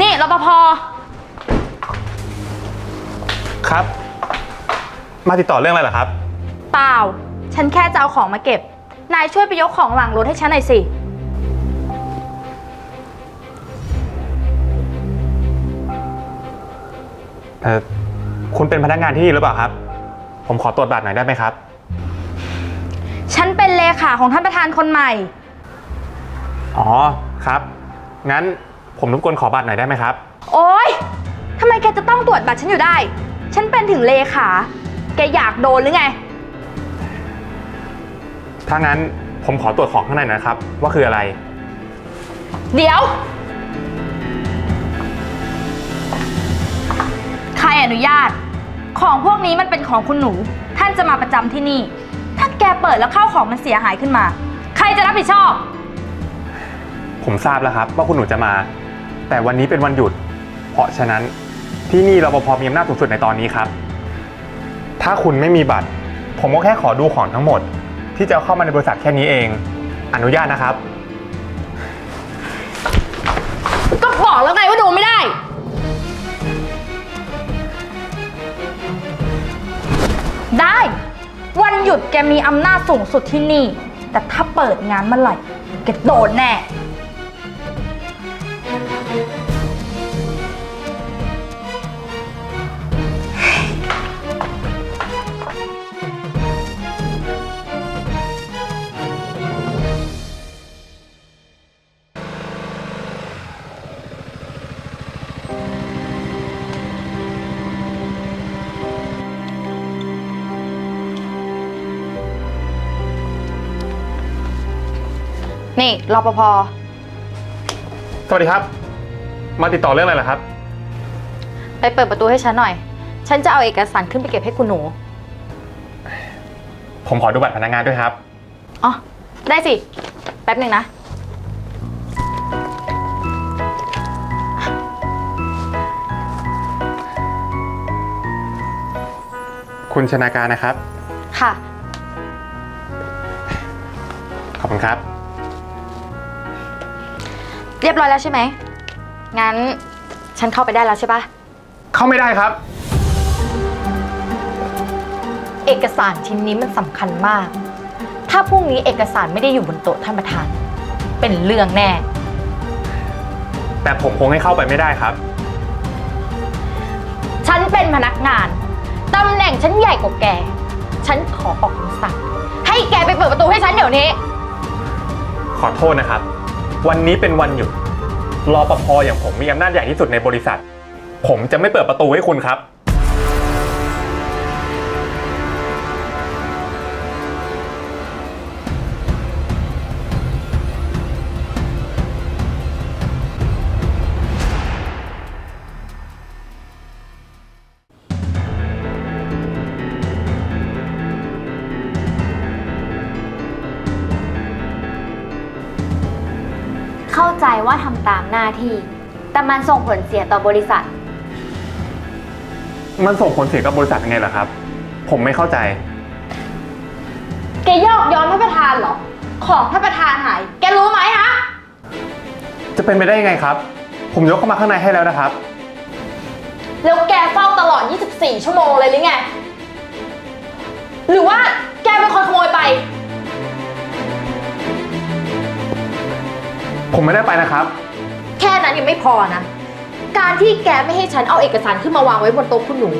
นี่รปภครับ มาติดต่อเรื่องอะไรเหรอครับ เปล่า ฉันแค่จะเอาของมาเก็บ นายช่วยไปยกของหลังรถให้ฉันหน่อยสิ เออคุณเป็นพนักงานที่นี่หรือเปล่าครับ ผมขอตรวจบัตรหน่อยได้ไหมครับ ฉันเป็นเลขาของท่านประธานคนใหม่ อ๋อครับ งั้น ผมรบกวนขอบัตรหน่อยได้ไหมครับ โอ๊ยทำไมแกจะต้องตรวจบัตรฉันอยู่ได้ ฉันเป็นถึงเลขา แกอยากโดนหรือไง ถ้างั้นผมขอตรวจของข้างในหนะครับ ว่าคืออะไร เดี๋ยว ใครอนุญาต ของพวกนี้มันเป็นของคุณหนู ท่านจะมาประจำที่นี่ ถ้าแกเปิดแล้วเข้าของมันเสียหายขึ้นมา ใครจะรับผิดชอบ ผมทราบแล้วครับ ว่าคุณหนูจะมา แต่วันนี้เป็นวันหยุด เพราะฉะนั้นที่นี่รปภมีอำนาจสูงสุดในตอนนี้ครับ ถ้าคุณไม่มีบัตร ผมก็แค่ขอดูของทั้งหมด ที่จะเอาเข้ามาในบริษัทแค่นี้เอง อนุญาตนะครับ ก็บอกแล้วไงว่าดูไม่ได้ ได้ วันหยุดแกมีอำนาจสูงสุดที่นี่ แต่ถ้าเปิดงานเมื่อไหร่แกโดนแน่ นี่รปภสวัสดีครับ มาติดต่อเรื่องอะไรเหรอครับ ไปเปิดประตูให้ฉันหน่อย ฉันจะเอาเอกสารขึ้นไปเก็บให้คุณหนู ผมขอดูบัตรพนักงานด้วยครับ อ๋อ ได้สิ แป๊บหนึ่งนะ คุณชนาการนะครับ ค่ะ ขอบคุณครับ เรียบร้อยแล้วใช่ไหม งั้นฉันเข้าไปได้แล้วใช่ปะเข้าไม่ได้ครับ เอกสารชิ้นนี้มันสำคัญมาก ถ้าพรุ่งนี้เอกสารไม่ได้อยู่บนโต๊ะท่านประธาน เป็นเรื่องแน่ แต่ผมคงให้เข้าไปไม่ได้ครับ ฉันเป็นพนักงาน ตำแหน่งฉันใหญ่กว่าแก ฉันขอออกคำสั่งให้แกไปเปิดประตูให้ฉันเดี๋ยวนี้ ขอโทษนะครับ วันนี้เป็นวันหยุดรอปภอย่างผมมีอำนาจใหญ่ที่สุดในบริษัท ผมจะไม่เปิดประตูให้คุณครับ ว่าทำตามหน้าที่ แต่มันส่งผลเสียต่อบริษัท มันส่งผลเสียกับบริษัทยังไงเหรอครับ ผมไม่เข้าใจ แกยอกย้อนท่านประธานเหรอ ของท่านประธานหาย แกรู้ไหมฮะ จะเป็นไปได้ยังไงครับ ผมยกเข้ามาข้างในให้แล้วนะครับ แล้วแกเฝ้าตลอด 24 ชั่วโมงเลยหรือไง หรือว่าแกเป็นคนขโมยไป ผมไม่ได้ไปนะครับ แค่นั้นยังไม่พอนะ การที่แกไม่ให้ฉันเอาเอกสารขึ้นมาวางไว้บนโต๊ะคุณหนู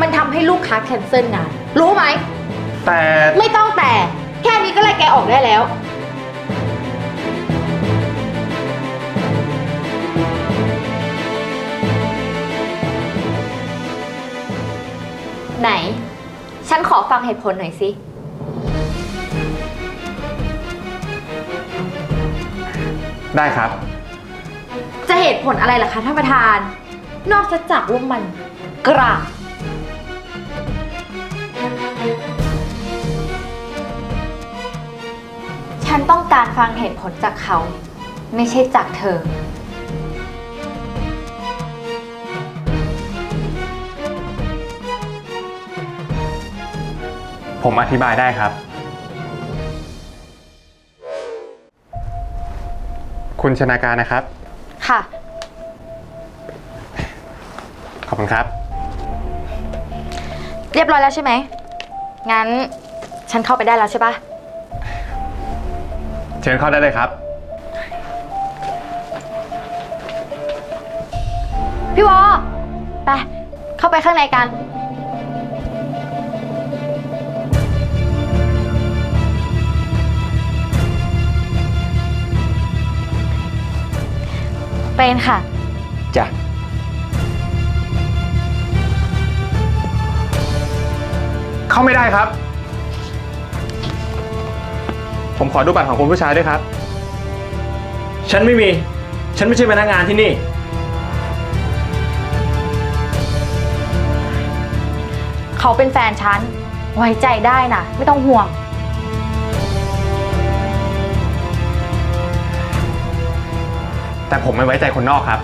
มันทำให้ลูกค้าแคนเซิลงาน รู้ไหม แต่ไม่ต้องแต่ แค่นี้ก็ไล่แกออกได้แล้ว ไหน ฉันขอฟังเหตุผลหน่อยสิ ได้ครับ จะเหตุผลอะไรล่ะคะท่านประธาน นอกจากว่ามันกลางฉันต้องการฟังเหตุผลจากเขา ไม่ใช่จากเธอ ผมอธิบายได้ครับ คุณชนาการนะครับ ค่ะอบคุณครับ เรียบร้อยแล้วใช่ไหม งั้นฉันเข้าไปได้แล้วใช่ปะเชิญเข้าได้เลยครับ พี่วอไปเข้าไปข้างในกัน เป็นค่ะ จ้ะ เข้าไม่ได้ครับ ผมขอดูบัตรของคุณผู้ชายด้วยครับ ฉันไม่มี ฉันไม่ใช่พนักงานที่นี่ เขาเป็นแฟนฉัน ไว้ใจได้นะไม่ต้องห่วง แต่ผมไม่ไว้ใจคนนอกครับ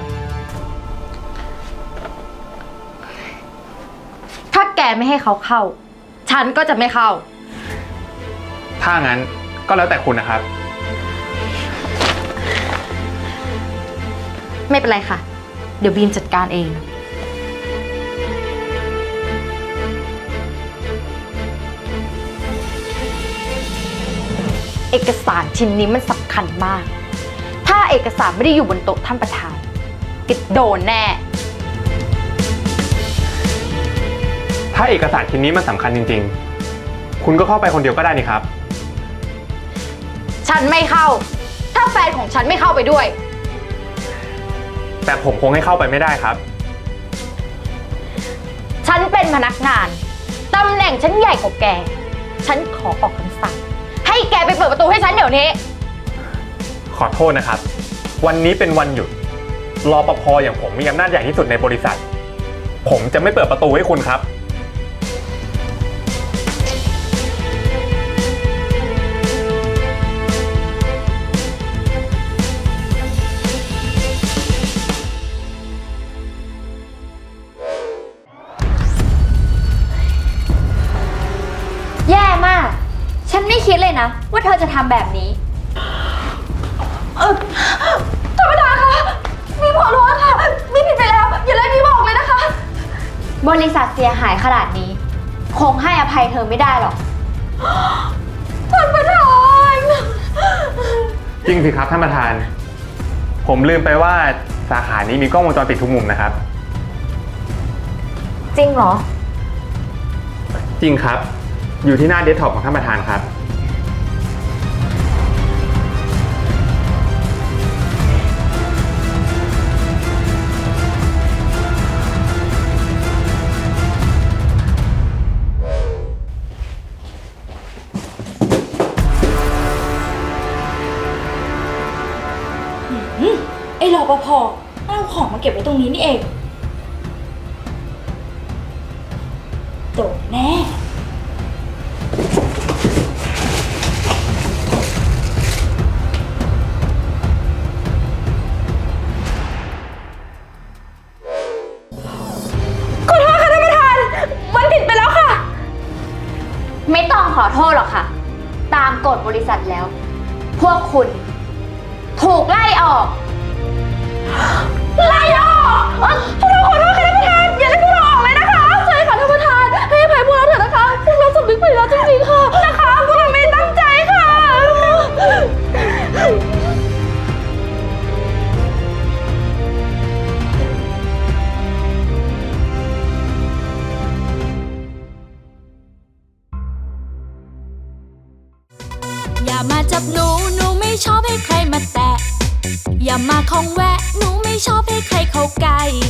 ถ้าแกไม่ให้เขาเข้า ฉันก็จะไม่เข้า ถ้างั้นก็แล้วแต่คุณนะครับ ไม่เป็นไรค่ะ เดี๋ยวบีมจัดการเอง เอกสารชิ้นนี้มันสำคัญมากถ้า เอกสารไม่ได้อยู่บนโต๊ะท่านประธานกิดโดนแน่ ถ้าเอกสารชิ้นนี้มันสำคัญจริง ๆ คุณก็เข้าไปคนเดียวก็ได้นี่ครับ ฉันไม่เข้า ถ้าแฟนของฉันไม่เข้าไปด้วย แต่ผมคงให้เข้าไปไม่ได้ครับ ฉันเป็นพนักงานตำแหน่งฉันใหญ่กว่าแก ฉันขอออกคำสั่ง ให้แกไปเปิดประตูให้ฉันเดี๋ยวนี้ ขอโทษนะครับ วันนี้เป็นวันหยุด รอปภอย่างผมมีอำนาจใหญ่ที่สุดในบริษัท ผมจะไม่เปิดประตูให้คุณครับ แย่มาก ฉันไม่คิดเลยนะ ว่าเธอจะทำแบบนี้ธรร บริษัทเสียหายขนาดนี้ คงให้อภัยเธอไม่ได้หรอก ท่านประธาน จริงสิครับท่านประธาน ผมลืมไปว่าสาขานี้มีกล้องวงจรปิดทุกมุมนะครับ จริงเหรอ จริงครับ อยู่ที่หน้าเดสก์ท็อปของท่านประธานครับ นี้นี่เองโดนแน่ ขอโทษค่ะท่านประธาน มันผิดไปแล้วค่ะ ไม่ต้องขอโทษหรอกค่ะ ตามกฎบริษัทแล้ว พวกคุณ ถูกไล่ออก อกเอ่อพวกเราขอโทษค่ะท่านประธาน อย่าไล่พวกเราออกเลยนะคะ ใช่ค่ะท่านประธาน ให้อภัยพวกเราเถอะนะคะ พวกเราสำนึกผิดแล้วจริงๆค่ะ นะคะ พวกเราไม่ตั้งใจค่ะ อย่ามาจับหนู หนูไม่ชอบให้ใครมาแตะ อย่ามาคองแวะ ใ